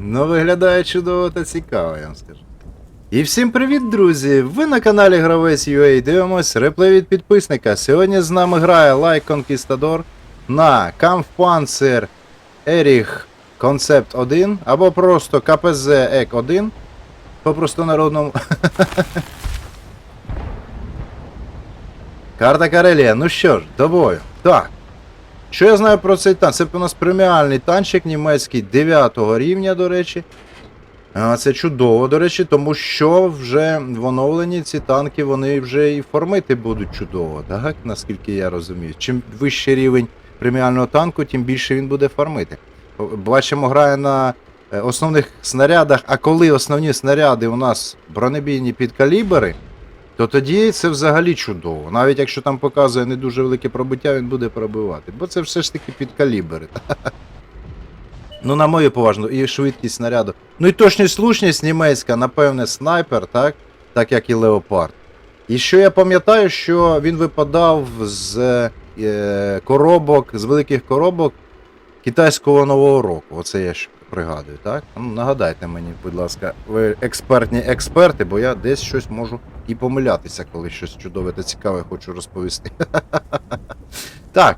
ну, виглядає чудово та цікаво, я вам скажу. І всім привіт, друзі! Ви на каналі Гравець UA дивимось реплей від підписника. Сьогодні з нами грає Like Conquistador на Kampfpanzer Erich Concept 1 або просто КПЗ ЕК 1 по простонародному. Карта Карелія, ну що ж, до бою. Так. Що я знаю про цей танк? Це у нас преміальний танчик німецький 9 рівня, до речі. Це чудово, до речі, тому що вже в оновленні ці танки вони вже і формити будуть чудово, так? Наскільки я розумію. Чим вищий рівень преміального танку, тим більше він буде фармити. Бачимо, грає на е, основних снарядах, а коли основні снаряди у нас бронебійні підкалібри, то тоді це взагалі чудово. Навіть якщо там показує не дуже велике пробиття, він буде пробивати. Бо це все ж таки підкалібри. Ну, на мою поважну, і швидкість снаряду. Ну і точність слушність німецька, напевне, снайпер, так? Так як і Леопард. І що я пам'ятаю, що він випадав з е, коробок, з великих коробок китайського нового року. Оце я ж пригадую, так? Ну, нагадайте мені, будь ласка, ви експертні експерти, бо я десь щось можу і помилятися, коли щось чудове та цікаве хочу розповісти. Так.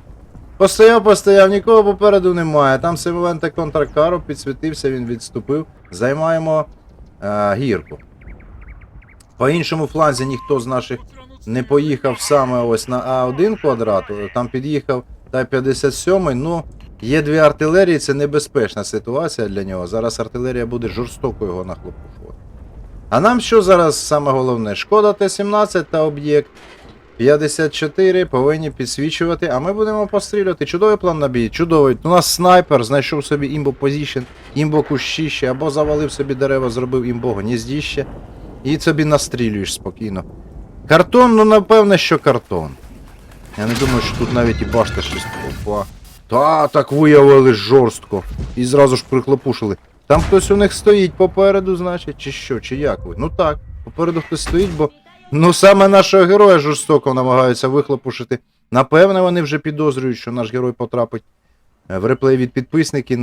Постояв, постояв, нікого попереду немає. Там Симовенте контракару підсвітився, він відступив. Займаємо е, гірку. По іншому фланзі ніхто з наших не поїхав саме ось на А1 квадрат, там під'їхав Т-57, ну, є дві артилерії, це небезпечна ситуація для нього. Зараз артилерія буде жорстоко його нахлопушувати. А нам що зараз саме головне? Шкода Т-17 та об'єкт 54 повинні підсвічувати, а ми будемо пострілювати. Чудовий план на бій, чудовий. У нас снайпер знайшов собі імбо позішн, імбо кущище, або завалив собі дерева, зробив імбо гніздіще. І собі настрілюєш спокійно. Картон, ну напевне, що картон. Я не думаю, що тут навіть і башта щось Опа. Та, так виявили жорстко. І зразу ж прихлопушили. Там хтось у них стоїть попереду, значить, чи що, чи як ви? Ну так, попереду хтось стоїть, бо. Ну саме нашого героя жорстоко намагаються вихлопушити. Напевне, вони вже підозрюють, що наш герой потрапить е, в реплей від підписників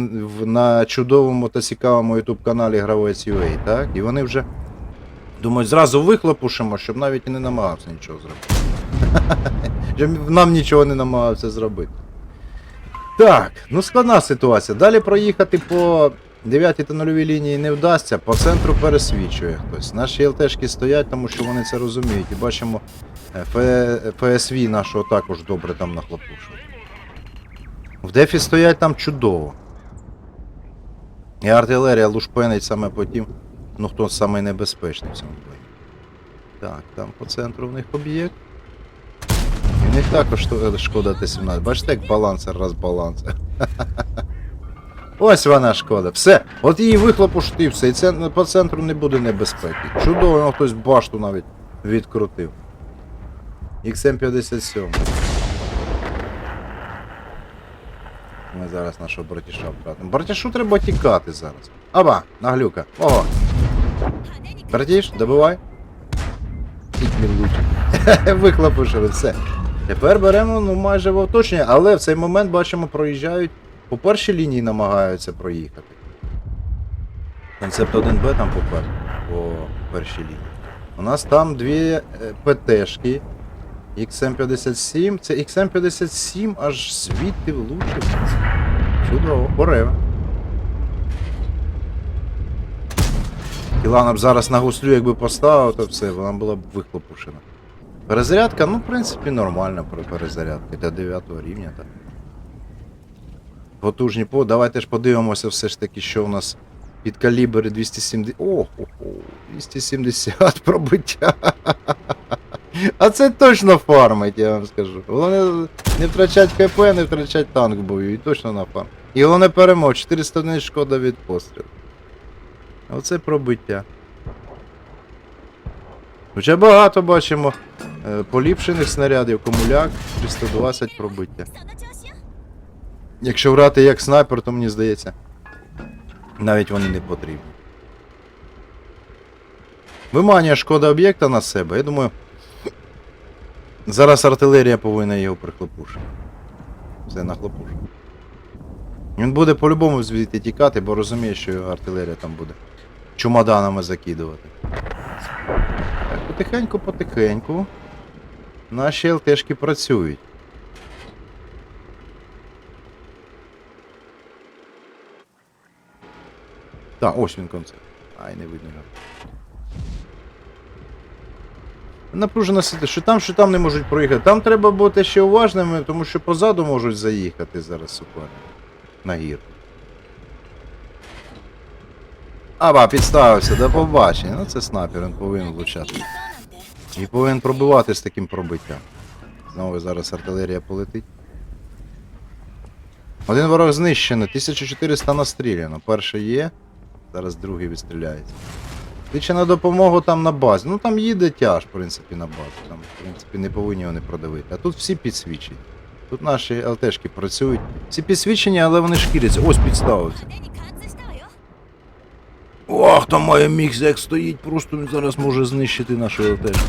на чудовому та цікавому YouTube каналі Гравець UA, так? І вони вже думають, зразу вихлопушимо, щоб навіть і не намагався нічого зробити. Нам нічого не намагався зробити. Так, ну складна ситуація. Далі проїхати по 9 та нульовій лінії не вдасться, по центру пересвічує хтось. Наші ЛТшки стоять, тому що вони це розуміють. І бачимо, е, ФСВ нашого також добре там нахлопушує. В дефі стоять там чудово. І артилерія лушпенить саме по тим, ну хто саме небезпечний в цьому бою. Так, там по центру в них об'єкт. І в них також то- шкода Т-17. Бачите, як балансер розбалансер. Ось вона шкода. Все. От її вихлопушти, все. І це по центру не буде небезпеки. Чудово, ну, хтось башту навіть відкрутив. XM57. Ми зараз нашого братіша втратимо. Братішу треба тікати зараз. Аба, наглюка. Ого. Братіш, добивай. Вихлопушили, все. Тепер беремо ну, майже в оточення, але в цей момент бачимо, проїжджають по першій лінії намагаються проїхати. Концепт 1Б там попер по першій лінії. У нас там дві е, ПТшки. XM57. Це XM57 аж звідти влучив. Чудово, пореве. Кілана б зараз на гуслю, якби поставив, то все, вона була б вихлопушена. Перезарядка, ну, в принципі, нормальна перезарядка. Для 9 рівня, так. Потужні по. Давайте ж подивимося все ж таки, що у нас під калібри 270. О, о, о 270 пробиття. А це точно фармить, я вам скажу. Головне не втрачать КП, не втрачать танк в бою, і точно на фарм. І головне перемог, 400 одиниць шкода від пострілу. Оце пробиття. Хоча багато бачимо е, поліпшених снарядів, комуляк, 320 пробиття. Якщо грати як снайпер, то мені здається, навіть вони не потрібні. Виманює шкода об'єкта на себе, я думаю. Зараз артилерія повинна його прихлопушити. Все нахлопушити. Він буде по-любому звідти тікати, бо розуміє, що його артилерія там буде чумоданами закидувати. Так, потихеньку, потихеньку. Наші ЛТшки працюють. Так, ось він концерт. Ай, не видно його. Напружена ситуація, що там, що там не можуть проїхати. Там треба бути ще уважними, тому що позаду можуть заїхати зараз суперники. На гірку. Аба, підставився, до побачення. Ну це снайпер, він повинен влучати. І повинен пробивати з таким пробиттям. Знову зараз артилерія полетить. Один ворог знищено, 1400 настріляно. Перший є, Зараз другий відстріляється. Ти ще на допомогу там на базі. Ну там їде тяж, в принципі, на базу. Там, в принципі, не повинні вони продавити. А тут всі підсвічені. Тут наші ЛТшки працюють. Всі підсвічені, але вони шкіряться. Ось підставився. Ох, там має мікс, як стоїть, просто він зараз може знищити нашу ЛТшку.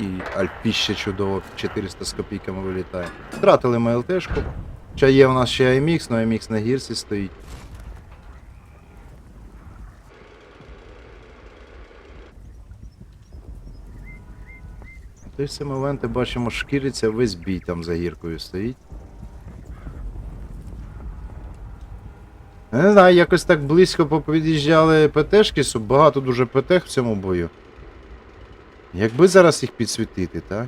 І Альпіще чудово, 400 з копійками вилітає. Втратили ми ЛТшку. Хоча є в нас ще IMX, але IMX на гірці стоїть. Той всі моменти бачимо, шкіриться весь бій там за гіркою стоїть. Не знаю, якось так близько попід'їжджали ПТшки, багато дуже ПТ в цьому бою. Якби зараз їх підсвітити, так?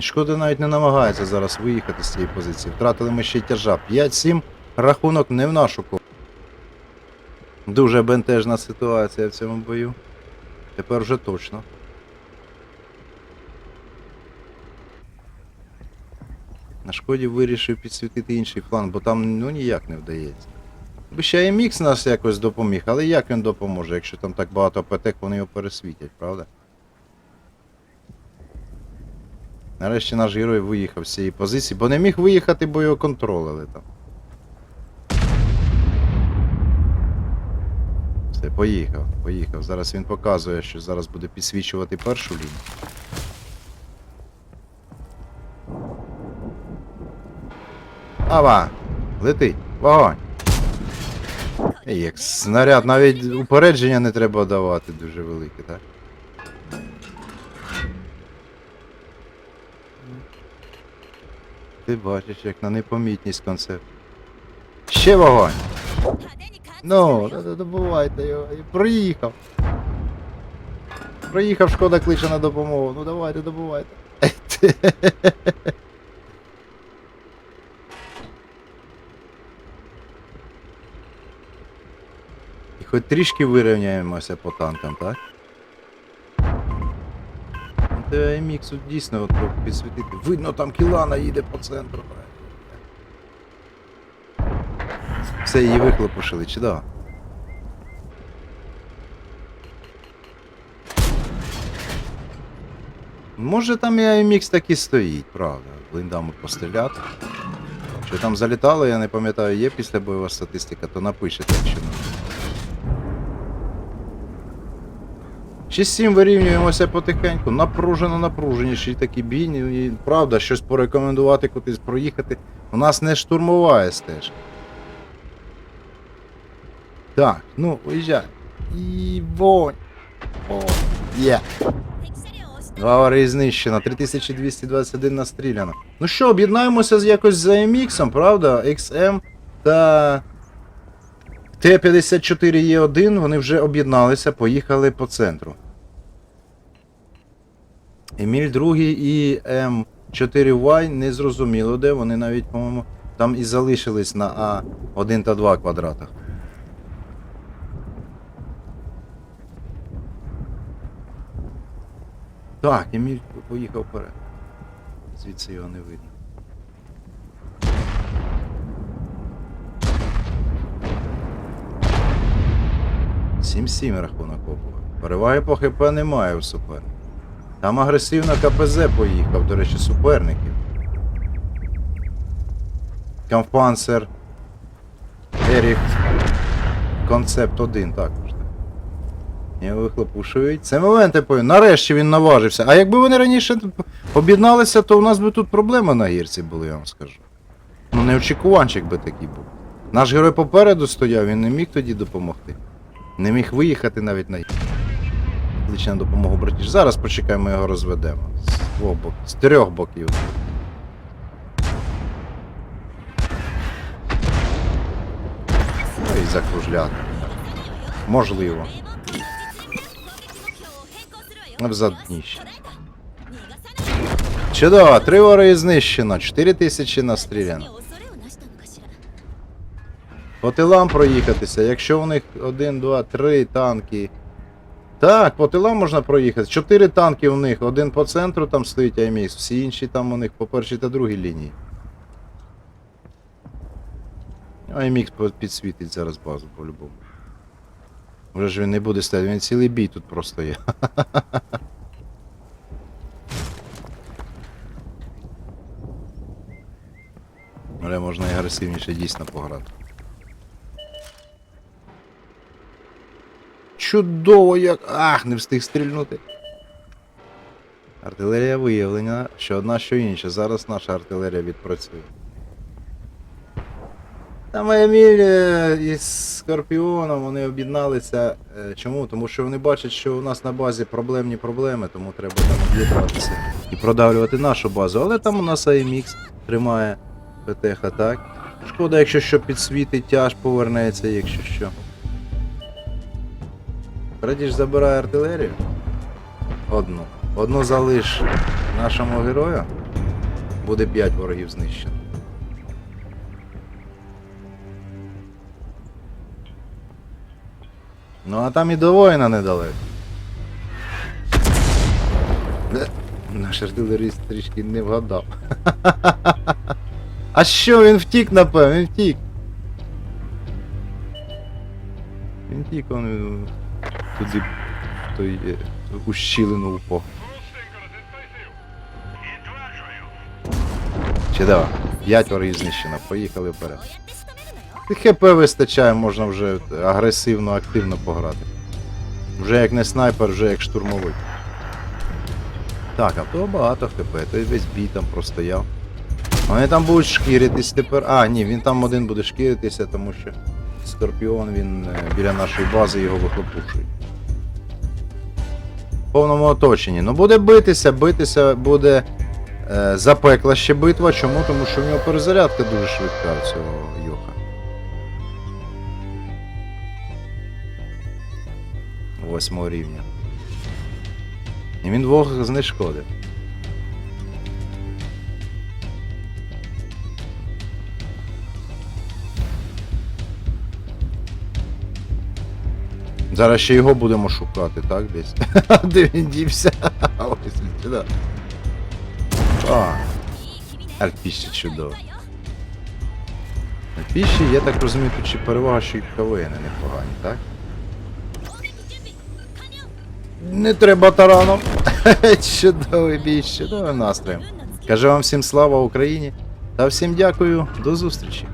Шкода навіть не намагається зараз виїхати з цієї позиції. Втратили ми ще й тяжа. 5-7 рахунок не в нашу ко. Дуже бентежна ситуація в цьому бою. Тепер вже точно. На шкоді вирішив підсвітити інший фланг, бо там ну ніяк не вдається. Би ще MX нас якось допоміг, але як він допоможе, якщо там так багато ПТ, вони його пересвітять, правда? Нарешті наш герой виїхав з цієї позиції, бо не міг виїхати, бо його контролили там. Все, поїхав, поїхав. Зараз він показує, що зараз буде підсвічувати першу лінію. Ава! Летить! Вогонь! Як снаряд, навіть упередження не треба давати дуже велике, так? Ти бачиш, як на непомітність концепт. Ще вогонь! Ну, добувайте його. І Проїхав. Проїхав, шкода кличе на допомогу. Ну давайте, добувайте. І хоч трішки вирівняємося по танкам, так? Ну, ТМХ дійсно підсвітити. Видно, там кілана їде по центру. Все, її виклопушили, чи да? Може там і AMX так і стоїть, правда. Блиндами постріляти. Що там залітало, я не пам'ятаю, є після бойова статистика, то напишете, якщо не. 6-7 вирівнюємося потихеньку, напружено, напруженіший такий бій. ну, І, правда, щось порекомендувати кудись проїхати. У нас не штурмова стежка. Так, ну, уїжджай. І. О, є. Аварії знищено. 3221 настріляно. Ну що, об'єднаємося з якось за MX, правда? XM та Т-54Е1, вони вже об'єдналися, поїхали по центру. Еміль 2 і М4Y не зрозуміло де. Вони навіть, по-моєму, там і залишились на А1 та 2 квадратах. Так, Еміль поїхав вперед. Звідси його не видно. Сім-сім рахунок обова. Переваги по ХП немає у суперника. Там агресивно КПЗ поїхав, до речі, суперників. Кампансер. Ерік. Концепт 1 так. Ні, вихлопушують. Це момент, повім. Нарешті він наважився. А якби вони раніше об'єдналися, то у нас би тут проблеми на гірці були, я вам скажу. Ну, неочікуванчик би такий був. Наш герой попереду стояв, він не міг тоді допомогти. Не міг виїхати навіть на Лічна допомогу братіш. Зараз почекаємо, його розведемо. З двох боків, з трьох боків. І закружляти. Можливо в задніще. Чудово, три вори знищено, 4 тисячі настріляно. По тилам проїхатися, якщо у них 1, 2, 3 танки. Так, по тилам можна проїхати. Чотири танки у них, один по центру там стоїть Айміс, всі інші там у них по першій та другій лінії. Аймікс підсвітить зараз базу по-любому. Вже ж він не буде стояти, він цілий бій тут просто є. Але можна і агресивніше дійсно пограти. Чудово як. Ах, не встиг стрільнути. Артилерія виявлена, що одна, що інша. Зараз наша артилерія відпрацює. Там Еміль із Скорпіоном вони об'єдналися. Е, Чому? Тому що вони бачать, що у нас на базі проблемні проблеми, тому треба там об'єднатися і продавлювати нашу базу. Але там у нас AMX тримає ПТХ, так? Шкода, якщо що підсвітить, тяж повернеться, якщо що. Радіш забирає артилерію. Одну. Одну залиш нашому герою. Буде 5 ворогів знищено. Ну а там і до воїна недалеко. Де? Наш артилеріст трішки не вгадав. А що, він втік, напевно, він втік. Він втік, он е, туди той е, ущілину упав. Чудово. П'ять ворогів знищено, поїхали вперед. ХП вистачає, можна вже агресивно, активно пограти. Вже як не снайпер, вже як штурмовик. Так, а то багато ХП, той весь бій там простояв. Вони там будуть шкіритись тепер. А, ні, він там один буде шкіритися, тому що Скорпіон він е, біля нашої бази його вихлопушує. В повному оточенні. Ну буде битися, битися буде е, запекла ще битва. Чому? Тому що в нього перезарядка дуже швидка цього восьмого рівня. І він двох знешкодив. Зараз ще його будемо шукати, так, десь? Де він дівся? Ось сюди. А, Альпіші чудово. Альпіші, я так розумію, тут ще перевага, що і кавини непогані, так? Не треба тараном. Чудовий бій, чудовий настрій. Каже вам всім слава Україні та всім дякую, до зустрічі.